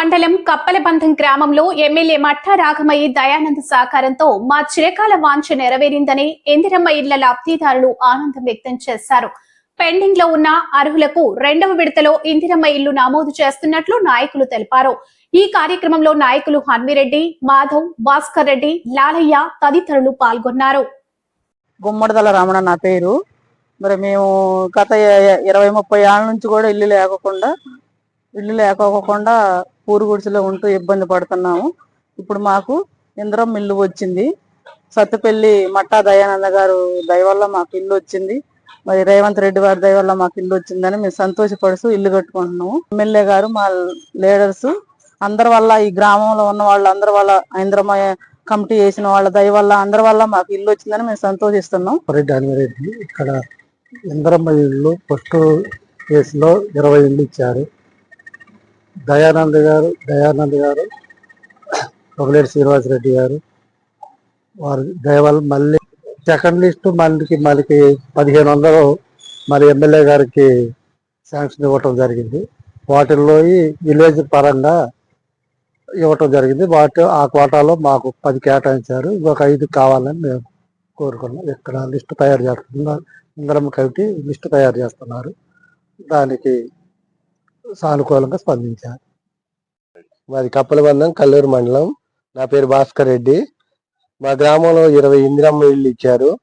మండలం కప్పలబంధం గ్రామంలో ఎమ్మెల్యే మట్టా రాఘమయ్య దయానంద్ సహకారంతో మా చిరకాల వాంఛ నెరవేరిందని ఇందిరమ్మ ఇళ్ళ లబ్ధిదారులు ఆనందం వ్యక్తం చేశారు. పెండింగ్లో ఉన్న అర్హులకు రెండవ విడతలో ఇందిరమ్మ ఇల్లు నమోదు చేస్తున్నట్లు నాయకులు తెలిపారు. ఈ కార్యక్రమంలో నాయకులు హన్మిరెడ్డి మాధవ్ భాస్కర్ రెడ్డి లాలయ్య తదితరులు పాల్గొన్నారు. గుమ్మడిదల రమణ నా పేరు. మరి మేము గత ఇరవై ముప్పై ఏళ్ళ నుంచి కూడా ఇల్లు లేకోకుండా ఇల్లు లేకోకుండా పూరు గుడిసెలో ఉంటూ ఇబ్బంది పడుతున్నాము. ఇప్పుడు మాకు ఇంద్రం ఇల్లు వచ్చింది. సత్తుపల్లి మట్టా దయానంద గారు దయ వల్ల మాకు ఇల్లు వచ్చింది. మరి రేవంత్ రెడ్డి వారి దయ వల్ల మాకు ఇల్లు వచ్చిందని మేము సంతోషపడుతూ ఇల్లు కట్టుకుంటున్నాము. ఎమ్మెల్యే గారు మా లీడర్స్ అందరి వల్ల ఈ గ్రామంలో ఉన్న వాళ్ళు అందరి వల్ల ఇంద్రమయ కమిటీ వేసిన వాళ్ళ దయ వల్ల అందరి వల్ల మాకు ఇల్లు వచ్చిందని మేము సంతోషిస్తున్నాం. రెడ్డి అనిరెడ్డి ఇక్కడ ఇంద్రమ్మ ఇల్లు ఫస్ట్ కేసులో ఇరవై ఇల్లు ఇచ్చారు. దయానంద్ గారు దయానంద్ గారు పొగలేటి శ్రీనివాసరెడ్డి గారు వారు దయవల్ల మళ్ళీ సెకండ్ లిస్ట్ మనకి మనకి పదిహేను వందలు మరి ఎమ్మెల్యే గారికి శాంక్షన్ ఇవ్వటం జరిగింది. వాటిల్లో ఈ విలేజ్ పరంగా ఇవ్వటం జరిగింది. వాటి ఆ కోటాలో మాకు పది కేటాయించారు. ఇంకొక ఐదు కావాలని మేము కోరుకున్నాం. ఇక్కడ లిస్టు తయారు చేస్తున్నారు ఇందరం కమిటీ లిస్టు తయారు చేస్తున్నారు. దానికి సానుకూలంగా స్పందించారు. మాది కప్పలబంధం కల్లూరు మండలం. నా పేరు భాస్కర్ రెడ్డి. మా గ్రామంలో ఇరవై ఇందిరమ్మ ఇళ్ళు ఇచ్చారు.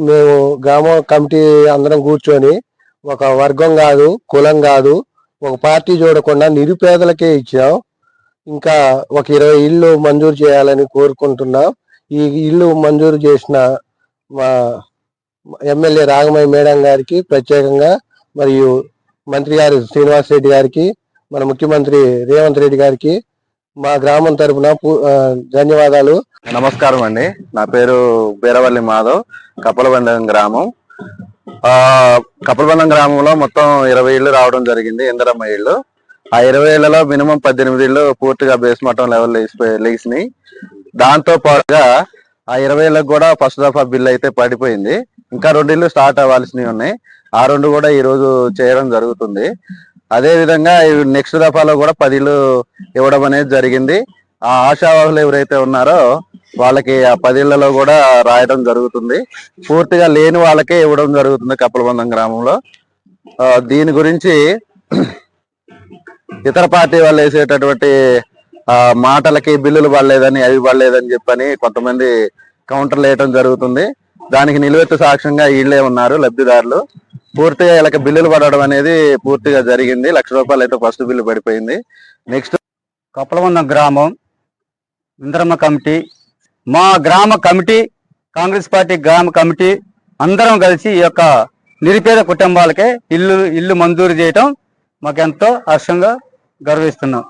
మేము గ్రామం కమిటీ అందరం కూర్చొని ఒక వర్గం కాదు కులం కాదు ఒక పార్టీ చూడకుండా నిరుపేదలకే ఇచ్చాం. ఇంకా ఒక ఇరవై ఇళ్ళు మంజూరు చేయాలని కోరుకుంటున్నాం. ఈ ఇల్లు మంజూరు చేసిన మా ఎమ్మెల్యే రాగమయ్య మేడం గారికి ప్రత్యేకంగా మరియు మంత్రి గారు శ్రీనివాస్ రెడ్డి గారికి మన ముఖ్యమంత్రి రేవంత్ రెడ్డి గారికి మా గ్రామం తరపున ధన్యవాదాలు. నమస్కారం అండి. నా పేరు బీరవల్లి మాధవ్ కపలబంధం గ్రామం. ఆ గ్రామంలో మొత్తం ఇరవై ఇళ్ళు రావడం జరిగింది ఇందరమ్మ ఇళ్ళు. ఆ ఇరవై ఇళ్ళలో మినిమం పద్దెనిమిది ఇళ్ళు పూర్తిగా బేస్ మట్టం లెవెల్ లేచినాయి దాంతో పాటుగా ఆ ఇరవై ఇళ్ళకి కూడా ఫస్ట్ దఫా బిల్ అయితే పడిపోయింది. ఇంకా రెండు ఇళ్ళు స్టార్ట్ అవ్వాల్సినవి ఉన్నాయి. ఆ రెండు కూడా ఈ రోజు చేయడం జరుగుతుంది. అదే విధంగా నెక్స్ట్ దఫాలో కూడా పదిలు ఇవ్వడం అనేది జరిగింది. ఆ ఆశావాహులు ఎవరైతే ఉన్నారో వాళ్ళకి ఆ పదిళ్ళలో కూడా రాయడం జరుగుతుంది. పూర్తిగా లేని వాళ్ళకే ఇవ్వడం జరుగుతుంది కప్పలబంధం గ్రామంలో. ఆ, దీని గురించి ఇతర పార్టీ వాళ్ళు వేసేటటువంటి మాటలకి బిల్లులు పడలేదని అవి పడలేదని చెప్పని కొంతమంది కౌంటర్లు వేయటం జరుగుతుంది. దానికి నిలువెత్తు సాక్ష్యంగా వీళ్ళే ఉన్నారు లబ్ధిదారులు. పూర్తిగా ఇలా బిల్లులు పడడం అనేది పూర్తిగా జరిగింది. లక్ష రూపాయలు అయితే ఫస్ట్ బిల్లు పడిపోయింది. నెక్స్ట్ కప్పలవందం గ్రామం ఇంద్రమ్మ కమిటీ. మా గ్రామ కమిటీ కాంగ్రెస్ పార్టీ గ్రామ కమిటీ అందరం కలిసి ఈ యొక్క నిరుపేద కుటుంబాలకే ఇల్లు ఇల్లు మంజూరు చేయటం మాకెంతో హర్షంగా గర్విస్తున్నాం.